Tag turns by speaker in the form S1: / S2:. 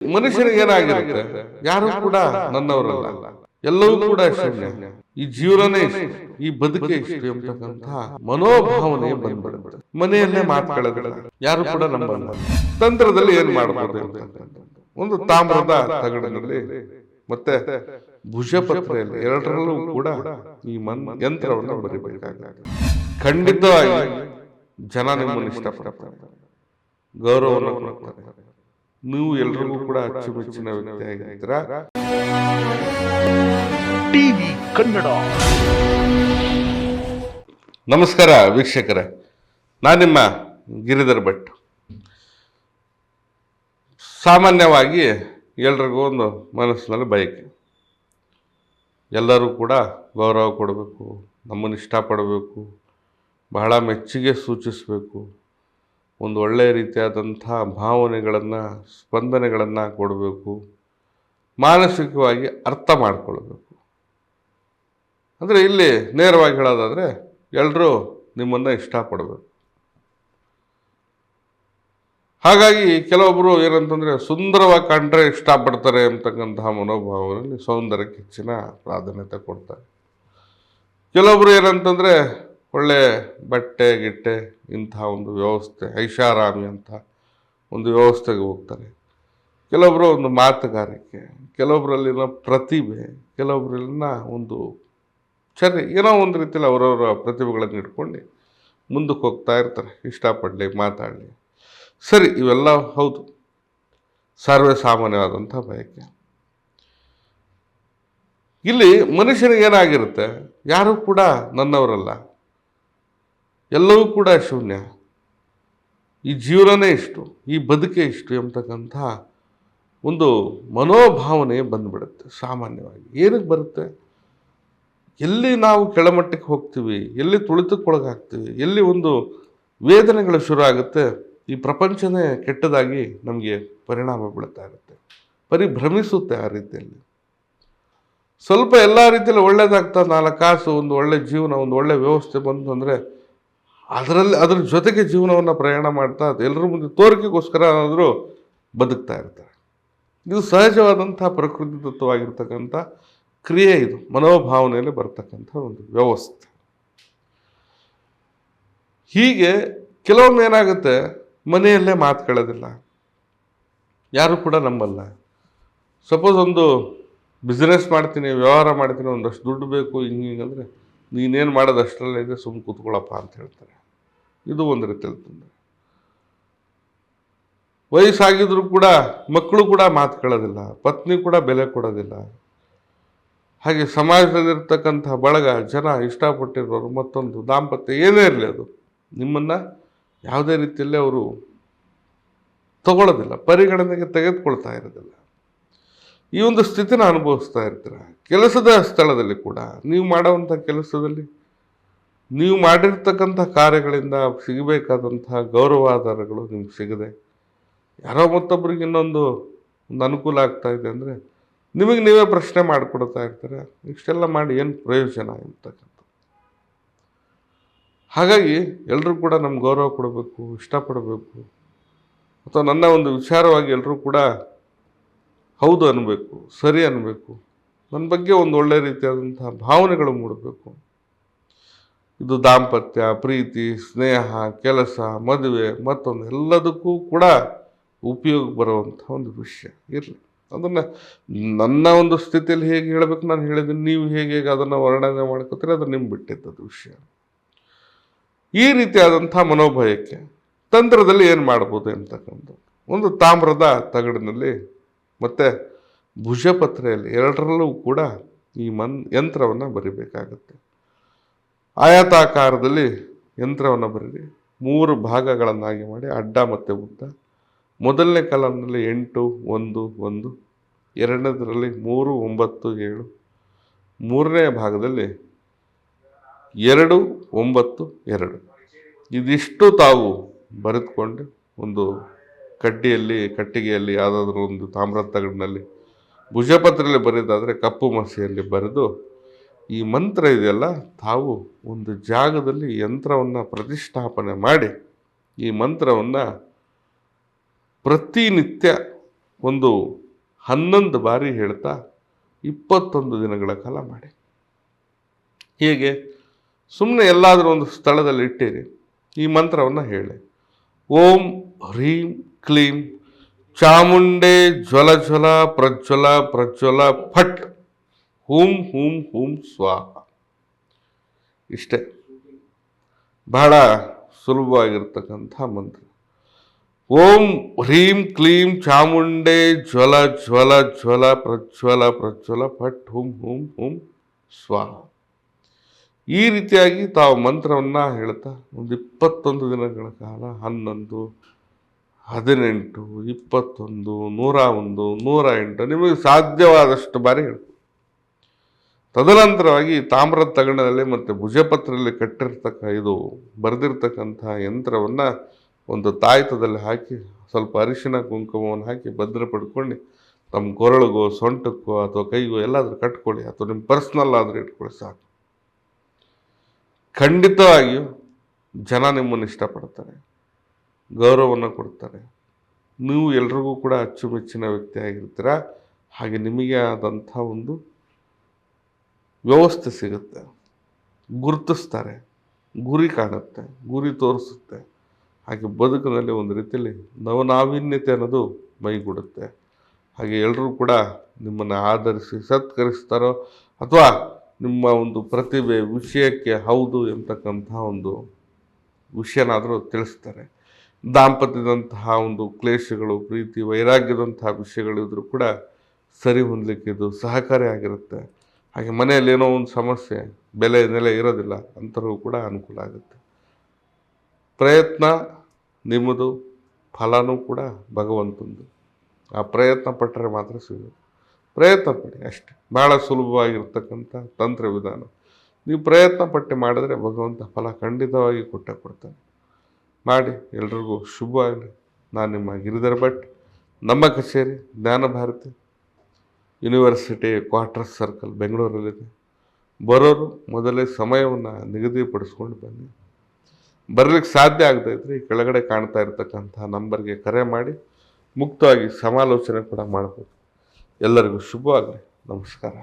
S1: ಮನುಷ್ಯನಿಗೆ ಏನಾಗಿರುತ್ತೆ? ಯಾರು ಕೂಡ ನನ್ನವರಲ್ಲ. ಎಲ್ಲವೂ ಕೂಡ ಶೂನ್ಯ. ಈ ಜೀವನನೇ ಇಷ್ಟು, ಈ ಬದುಕೆ ಇಷ್ಟು ಎಂಬತಕ್ಕಂತಹ ಮನೋಭಾವನೆ ಬಂದ್ಬಿಡುತ್ತೆ. ಮನೆಯಲ್ಲೇ ಮಾತುಕೊಳ್ಳೋದಿಲ್ಲ ಯಾರು ಕೂಡ ನಂಬಲ್ಲ. ತಂತ್ರದಲ್ಲಿ ಏನ್ ಮಾಡಬಹುದು. ಒಂದು ತಾಮ್ರದ ತಗಡಿನಲ್ಲಿ ಮತ್ತೆ ಭುಜಪತ್ರೆಯಲ್ಲಿ ಎರಡರಲ್ಲೂ ಕೂಡ ಈ ಮನ್ ಯಂತ್ರವನ್ನು ಬರಿಬೇಕಾಗ ಖಂಡಿತವಾಗಿ ಜನ ನಿಮ್ಮನ್ನು ಇಷ್ಟಪಡ್ತಾರೆ. ಗೌರವವನ್ನು ಕೊಡ್ತಾರೆ. ನೀವು ಎಲ್ರಿಗೂ ಕೂಡ ಅಚ್ಚುಮೆಚ್ಚಿನ ವ್ಯಕ್ತಿ ಆಗಿದ್ದೀರಾ
S2: ಟಿವಿ ಕನ್ನಡ.
S1: ನಮಸ್ಕಾರ ವೀಕ್ಷಕರೇ. ನಾನು ನಿಮ್ಮ ಗಿರಿಧರ್ ಭಟ್. ಸಾಮಾನ್ಯವಾಗಿ ಎಲ್ರಿಗೂ ಒಂದು ಮನಸ್ಸಿನಲ್ಲಿ ಬಯಕೆ. ಎಲ್ಲರೂ ಕೂಡ ಗೌರವ ಕೊಡಬೇಕು ನಮ್ಮನ್ನು ಇಷ್ಟಪಡಬೇಕು ಬಹಳ ಮೆಚ್ಚುಗೆ ಸೂಚಿಸಬೇಕು. ಒಂದು ಒಳ್ಳೆಯ ರೀತಿಯಾದಂಥ ಭಾವನೆಗಳನ್ನು, ಸ್ಪಂದನೆಗಳನ್ನು ಕೊಡಬೇಕು. ಮಾನಸಿಕವಾಗಿ ಅರ್ಥ ಮಾಡಿಕೊಳ್ಬೇಕು. ಅಂದರೆ ಇಲ್ಲಿ ನೇರವಾಗಿ ಹೇಳೋದಾದರೆ ಎಲ್ಲರೂ ನಿಮ್ಮನ್ನು ಇಷ್ಟಪಡಬೇಕು. ಹಾಗಾಗಿ ಕೆಲವೊಬ್ಬರು ಏನಂತಂದರೆ ಸುಂದರವಾಗಿ ಕಂಡ್ರೆ ಇಷ್ಟಪಡ್ತಾರೆ ಅಂತಕ್ಕಂತಹ ಮನೋಭಾವದಲ್ಲಿ ಸೌಂದರ್ಯಕ್ಕೆ ಹೆಚ್ಚಿನ ಪ್ರಾಧಾನ್ಯತೆ ಕೊಡ್ತಾರೆ. ಕೆಲವೊಬ್ಬರು ಏನಂತಂದರೆ ಒಳ್ಳೆ ಬಟ್ಟೆ, ಗಿಟ್ಟೆ ಇಂಥ ಒಂದು ವ್ಯವಸ್ಥೆ, ಐಷಾರಾಮಿ ಅಂತ ಒಂದು ವ್ಯವಸ್ಥೆಗೆ ಹೋಗ್ತಾರೆ. ಕೆಲವೊಬ್ಬರು ಒಂದು ಮಾತುಗಾರಿಕೆ ಕೆಲವೊಬ್ಬರಲ್ಲಿನ ಪ್ರತಿಭೆ ಕೆಲವೊಬ್ಬರಲ್ಲಿನ ಒಂದು ಸರಿ ಏನೋ ಒಂದು ರೀತಿಯಲ್ಲಿ ಅವರವರ ಪ್ರತಿಭೆಗಳನ್ನು ಇಟ್ಕೊಂಡು ಮುಂದಕ್ಕೆ ಹೋಗ್ತಾ ಇರ್ತಾರೆ. ಇಷ್ಟಪಡಲಿ, ಮಾತಾಡಲಿ. ಸರಿ, ಇವೆಲ್ಲ ಹೌದು. ಸರ್ವೇ ಸಾಮಾನ್ಯವಾದಂಥ ಬಯಕೆ. ಇಲ್ಲಿ ಮನುಷ್ಯನಿಗೇನಾಗಿರುತ್ತೆ ಯಾರೂ ಕೂಡ ನನ್ನವರಲ್ಲ. ಎಲ್ಲವೂ ಕೂಡ ಶೂನ್ಯ. ಈ ಜೀವನನೇ ಇಷ್ಟು, ಈ ಬದುಕೆ ಇಷ್ಟು ಎಂಬತಕ್ಕಂಥ ಒಂದು ಮನೋಭಾವನೆ ಬಂದುಬಿಡುತ್ತೆ ಸಾಮಾನ್ಯವಾಗಿ. ಏನಕ್ಕೆ ಬರುತ್ತೆ? ಎಲ್ಲಿ ನಾವು ಕೆಳಮಟ್ಟಕ್ಕೆ ಹೋಗ್ತೀವಿ, ಎಲ್ಲಿ ತುಳಿತಕ್ಕೊಳಗಾಗ್ತೀವಿ, ಎಲ್ಲಿ ಒಂದು ವೇದನೆಗಳು ಶುರು ಆಗುತ್ತೆ ಈ ಪ್ರಪಂಚನೇ ಕೆಟ್ಟದಾಗಿ ನಮಗೆ ಪರಿಣಾಮ ಬೀಳ್ತಾ ಇರುತ್ತೆ ಪರಿಭ್ರಮಿಸುತ್ತೆ ಆ ರೀತಿಯಲ್ಲಿ. ಸ್ವಲ್ಪ ಎಲ್ಲ ರೀತಿಯಲ್ಲಿ ಒಳ್ಳೆಯದಾಗ್ತಾ ನಾಲ್ಕು ಕಾಸು, ಒಂದು ಒಳ್ಳೆ ಜೀವನ, ಒಂದು ಒಳ್ಳೆ ವ್ಯವಸ್ಥೆ ಬಂತು ಅಂದರೆ ಅದರಲ್ಲಿ ಅದ್ರ ಜೊತೆಗೆ ಜೀವನವನ್ನು ಪ್ರಯಾಣ ಮಾಡ್ತಾ ಎಲ್ಲರ ಮುಂದೆ ತೋರಿಕೆಗೋಸ್ಕರ ಆದರೂ ಬದುಕ್ತಾ ಇರ್ತಾರೆ. ಇದು ಸಹಜವಾದಂಥ ಪ್ರಕೃತಿ ದತ್ತವಾಗಿರ್ತಕ್ಕಂಥ ಕ್ರಿಯೆ ಇದು. ಮನೋಭಾವನೆಯಲ್ಲಿ ಬರ್ತಕ್ಕಂಥ ಒಂದು ವ್ಯವಸ್ಥೆ. ಹೀಗೆ ಕೆಲವೊಮ್ಮೆ ಏನಾಗುತ್ತೆ, ಮನೆಯಲ್ಲೇ ಮಾತು ಕೇಳೋದಿಲ್ಲ. ಯಾರು ಕೂಡ ನಂಬಲ್ಲ. ಸಪೋಸ್ ಒಂದು ಬಿಸ್ನೆಸ್ ಮಾಡ್ತೀನಿ, ವ್ಯವಹಾರ ಮಾಡ್ತೀನಿ, ಒಂದಷ್ಟು ದುಡ್ಡು ಬೇಕು, ಹಿಂಗೆ ಹಿಂಗೆ ಅಂದರೆ ನೀನೇನು ಮಾಡೋದು ಅಷ್ಟರಲ್ಲೇ ಇದೆ ಸುಮ್ಮನೆ ಕೂತ್ಕೊಳ್ಳಪ್ಪ ಅಂತ ಹೇಳ್ತಾರೆ. ಇದು ಒಂದು ರೀತಿಯಲ್ಲಿ ತೊಂದರೆ. ವಯಸ್ಸಾಗಿದ್ರು ಕೂಡ, ಮಕ್ಕಳು ಕೂಡ ಮಾತುಕೊಳ್ಳೋದಿಲ್ಲ ಪತ್ನಿ ಕೂಡ ಬೆಲೆ ಕೊಡೋದಿಲ್ಲ. ಹಾಗೆ ಸಮಾಜದಲ್ಲಿರ್ತಕ್ಕಂಥ ಬಳಗ, ಜನ ಇಷ್ಟಪಟ್ಟಿರೋರು ಮತ್ತೊಂದು ದಾಂಪತ್ಯ ಏನೇ ಇರಲಿ ಅದು, ನಿಮ್ಮನ್ನು ಯಾವುದೇ ರೀತಿಯಲ್ಲಿ ಅವರು ತಗೊಳ್ಳೋದಿಲ್ಲ ಪರಿಗಣನೆಗೆ ತೆಗೆದುಕೊಳ್ತಾ ಇರೋದಿಲ್ಲ. ಈ ಒಂದು ಸ್ಥಿತಿನ ಅನುಭವಿಸ್ತಾ ಇರ್ತೀರ. ಕೆಲಸದ ಸ್ಥಳದಲ್ಲಿ ಕೂಡ, ನೀವು ಮಾಡುವಂಥ ಕೆಲಸದಲ್ಲಿ ನೀವು ಮಾಡಿರ್ತಕ್ಕಂಥ ಕಾರ್ಯಗಳಿಂದ ಸಿಗಬೇಕಾದಂತಹ ಗೌರವಾಧಾರಗಳು ನಿಮ್ಗೆ ಸಿಗದೆ ಯಾರೋ ಮತ್ತೊಬ್ಬರಿಗೆ ಇನ್ನೊಂದು ಒಂದು ಅನುಕೂಲ ಆಗ್ತಾ ಇದೆ ಅಂದರೆ ನಿಮಗೆ ನೀವೇ ಪ್ರಶ್ನೆ ಮಾಡಿಕೊಡ್ತಾ ಇರ್ತಾರೆ? ಇಷ್ಟೆಲ್ಲ ಮಾಡಿ ಏನು ಪ್ರಯೋಜನ ಅಂತಕ್ಕಂಥ ಹಾಗಾಗಿ ಎಲ್ಲರೂ ಕೂಡ ನಮ್ಗೆ ಗೌರವ ಕೊಡಬೇಕು, ಇಷ್ಟಪಡಬೇಕು. ಅಥವಾ ನನ್ನ ಒಂದು ವಿಚಾರವಾಗಿ ಎಲ್ಲರೂ ಕೂಡ ಹೌದು ಅನ್ನಬೇಕು ಸರಿ ಅನ್ನಬೇಕು ನನ್ನ ಬಗ್ಗೆ ಒಂದು ಒಳ್ಳೆ ರೀತಿಯಾದಂಥ ಭಾವನೆಗಳು ಮೂಡಬೇಕು. ಇದು ದಾಂಪತ್ಯ, ಪ್ರೀತಿ, ಸ್ನೇಹ, ಕೆಲಸ, ಮದುವೆ, ಮತ್ತೊಂದು ಎಲ್ಲದಕ್ಕೂ ಕೂಡ ಉಪಯೋಗ ಬರುವಂಥ ಒಂದು ವಿಷಯ. ಇರಲಿ. ಅದನ್ನು ನನ್ನ ಒಂದು ಸ್ಥಿತಿಯಲ್ಲಿ ಹೇಗೆ ಹೇಳಬೇಕು ನಾನು ಹೇಳಿದ್ದೀನಿ. ನೀವು ಹೇಗೆ ಹೇಗೆ ಅದನ್ನು ವರ್ಣನೆ ಮಾಡ್ಕೋತೀರಿ, ಅದು ನಿಮ್ಮ ಬಿಟ್ಟಿದ್ದದು ವಿಷಯ. ಈ ರೀತಿಯಾದಂಥ ಮನೋಭಯಕ್ಕೆ ತಂತ್ರದಲ್ಲಿ ಏನು ಮಾಡ್ಬೋದು ಅಂತಕ್ಕಂಥದ್ದು. ಒಂದು ತಾಮ್ರದ ತಗಡಿನಲ್ಲಿ ಮತ್ತು ಭುಜಪತ್ರೆಯಲ್ಲಿ ಎರಡರಲ್ಲೂ ಕೂಡ ಈ ಮನ್ ಯಂತ್ರವನ್ನು ಬರಿಬೇಕಾಗತ್ತೆ. ಆಯತಾಕಾರದಲ್ಲಿ ಯಂತ್ರವನ್ನು ಬರೀರಿ. ಮೂರು ಭಾಗಗಳನ್ನಾಗಿ ಮಾಡಿ ಅಡ್ಡ ಮತ್ತು ಉದ್ದ. ಮೊದಲನೇ ಕಲಂನಲ್ಲಿ ಎಂಟು, ಒಂದು ಒಂದು, ಎರಡನೇದರಲ್ಲಿ ಮೂರು, ಒಂಬತ್ತು, ಏಳು. ಮೂರನೇ ಭಾಗದಲ್ಲಿ ಎರಡು, ಒಂಬತ್ತು, ಎರಡು. ಇದಿಷ್ಟು ತಾವು ಬರೆದುಕೊಂಡು ಒಂದು ಕಡ್ಡಿಯಲ್ಲಿ, ಕಟ್ಟಿಗೆಯಲ್ಲಿ ಯಾವುದಾದ್ರೂ ಒಂದು ತಾಮ್ರದ ತಗಡಿನಲ್ಲಿ ಭುಜಪತ್ರೆಯಲ್ಲಿ ಬರೆಯೋದಾದರೆ ಕಪ್ಪು ಮಸಿಯಲ್ಲಿ ಬರೆದು ಈ ಮಂತ್ರ ಇದೆಯಲ್ಲ, ತಾವು ಒಂದು ಜಾಗದಲ್ಲಿ ಯಂತ್ರವನ್ನು ಪ್ರತಿಷ್ಠಾಪನೆ ಮಾಡಿ, ಈ ಮಂತ್ರವನ್ನು ಪ್ರತಿನಿತ್ಯ ಒಂದು ಹನ್ನೊಂದು ಬಾರಿ ಹೇಳ್ತಾ ಇಪ್ಪತ್ತೊಂದು ದಿನಗಳ ಕಾಲ ಮಾಡಿ. ಹೀಗೆ ಸುಮ್ಮನೆ ಎಲ್ಲಾದರೂ ಒಂದು ಸ್ಥಳದಲ್ಲಿ ಇಟ್ಟಿರಿ, ಈ ಮಂತ್ರವನ್ನು ಹೇಳಿ. ಓಂ ಹ್ರೀಂ ಕ್ಲೀಂ ಚಾಮುಂಡೆ ಜ್ವಲ ಜ್ವಲ ಪ್ರಜ್ವಲ ಪ್ರಜ್ವಲ ಫಟ್ ಹೂಂ ಹೂಂ ಹೂಂ ಸ್ವಾಹ ಇಷ್ಟೇ. ಬಹಳ ಸುಲಭವಾಗಿರ್ತಕ್ಕಂಥ ಮಂತ್ರ. ಓಂ ಹ್ರೀಂ ಕ್ಲೀಂ ಚಾಮುಂಡೆ ಜ್ವಲ ಜ್ವಲ ಜ್ವಲ, ಪ್ರಜ್ವಲ ಪ್ರಜ್ವಲ ಫಟ್ ಹುಂ ಹುಂ ಹುಂ ಸ್ವಾಹ ಈ ರೀತಿಯಾಗಿ ತಾವು ಮಂತ್ರವನ್ನು ಹೇಳ್ತಾ ಒಂದು ಇಪ್ಪತ್ತೊಂದು ದಿನಗಳ ಕಾಲ, ಹನ್ನೊಂದು, ಹದಿನೆಂಟು, ಇಪ್ಪತ್ತೊಂದು ನೂರ ಒಂದು ನೂರ ಎಂಟು ನಿಮಗೆ ಸಾಧ್ಯವಾದಷ್ಟು ಬಾರಿ ಹೇಳಿ ತದನಂತರವಾಗಿ ತಾಮ್ರದ ತಗಣದಲ್ಲಿ ಮತ್ತು ಭುಜಪತ್ರದಲ್ಲಿ ಕಟ್ಟಿರ್ತಕ್ಕ, ಇದು ಬರೆದಿರ್ತಕ್ಕಂಥ ಯಂತ್ರವನ್ನು ಒಂದು ತಾಯ್ತದಲ್ಲಿ ಹಾಕಿ, ಸ್ವಲ್ಪ ಅರಿಶಿನ ಕುಂಕುಮವನ್ನು ಹಾಕಿ ಭದ್ರ ಪಡ್ಕೊಂಡು ತಮ್ಮ ಕೊರಳಿಗೋ, ಸೊಂಟಕ್ಕೋ ಅಥವಾ ಕೈಗೋ ಎಲ್ಲಾದರೂ ಕಟ್ಕೊಳ್ಳಿ. ಅಥವಾ ನಿಮ್ಮ ಪರ್ಸ್ನಲ್ ಆದರೂ ಇಟ್ಕೊಳ್ಳಿ ಸಾಕು. ಖಂಡಿತವಾಗಿಯೂ ಜನ ನಿಮ್ಮನ್ನು ಇಷ್ಟಪಡ್ತಾರೆ. ಗೌರವವನ್ನು ಕೊಡ್ತಾರೆ. ನೀವು ಎಲ್ರಿಗೂ ಕೂಡ ಅಚ್ಚುಮೆಚ್ಚಿನ ವ್ಯಕ್ತಿ ಆಗಿರ್ತೀರ? ಹಾಗೆ ನಿಮಗೆ ಆದಂಥ ಒಂದು ವ್ಯವಸ್ಥೆ ಸಿಗುತ್ತೆ. ಗುರುತಿಸ್ತಾರೆ. ಗುರಿ ಕಾಣುತ್ತೆ. ಗುರಿ ತೋರಿಸುತ್ತೆ. ಹಾಗೆ ಬದುಕಿನಲ್ಲಿ ಒಂದು ರೀತಿಯಲ್ಲಿ ನವನಾವೀನ್ಯತೆ ಅನ್ನೋದು ಮೈಗೂಡುತ್ತೆ. ಹಾಗೆ ಎಲ್ಲರೂ ಕೂಡ ನಿಮ್ಮನ್ನು ಆಧರಿಸಿ ಸತ್ಕರಿಸ್ತಾರೋ ಅಥವಾ ನಿಮ್ಮ ಒಂದು ಪ್ರತಿಭೆ, ವಿಷಯಕ್ಕೆ ಹೌದು ಎಂತಕ್ಕಂಥ ಒಂದು ವಿಷಯನಾದರೂ ತಿಳಿಸ್ತಾರೆ. ದಾಂಪತ್ಯದಂತಹ ಒಂದು ಕ್ಲೇಶಗಳು, ಪ್ರೀತಿ, ವೈರಾಗ್ಯದಂತಹ ವಿಷಯಗಳಿದ್ರೂ ಕೂಡ ಸರಿ ಹೊಂದಲಿಕ್ಕೆ ಇದು ಸಹಕಾರಿಯಾಗಿರುತ್ತೆ ಹಾಗೆ ಮನೆಯಲ್ಲಿ ಏನೋ ಒಂದು ಸಮಸ್ಯೆ, ಬೆಲೆ ನೆಲೆ ಇರೋದಿಲ್ಲ ಅಂಥವ್ರಿಗೂ ಕೂಡ ಅನುಕೂಲ ಆಗುತ್ತೆ. ಪ್ರಯತ್ನ, ನಿಮ್ಮದು ಫಲನೂ ಕೂಡ ಭಗವಂತಂದು. ಆ ಪ್ರಯತ್ನ ಪಟ್ಟರೆ ಮಾತ್ರ ಸಿಗೋದು ಪ್ರಯತ್ನ ಪಡಿ ಅಷ್ಟೆ. ಭಾಳ ಸುಲಭವಾಗಿರ್ತಕ್ಕಂಥ ತಂತ್ರ ವಿಧಾನ. ನೀವು ಪ್ರಯತ್ನ ಪಟ್ಟೆ ಮಾಡಿದರೆ ಭಗವಂತ ಫಲ ಖಂಡಿತವಾಗಿ ಕೊಟ್ಟೆ ಕೊಡ್ತಾನೆ. ಮಾಡಿ, ಎಲ್ರಿಗೂ ಶುಭ ಆಗಲಿ ನಾನು ನಿಮ್ಮ ಗಿರಿಧರ ಭಟ್. ನಮ್ಮ ಕಚೇರಿ, Jnana Bharathi. University quarters circle ಬೆಂಗಳೂರಲ್ಲಿದೆ. ಬರೋರು ಮೊದಲೇ ಸಮಯವನ್ನು ನಿಗದಿಪಡಿಸ್ಕೊಂಡು ಬನ್ನಿ. ಬರಲಿಕ್ಕೆ ಸಾಧ್ಯ ಆಗದೇ ಇದ್ದರೆ ಈ ಕೆಳಗಡೆ ಕಾಣ್ತಾ ಇರತಕ್ಕಂಥ ನಂಬರ್ಗೆ ಕರೆ ಮಾಡಿ ಮುಕ್ತವಾಗಿ ಸಮಾಲೋಚನೆ ಕೂಡ ಮಾಡ್ಬೋದು. ಎಲ್ಲರಿಗೂ ಶುಭವಾಗಲಿ. ನಮಸ್ಕಾರ.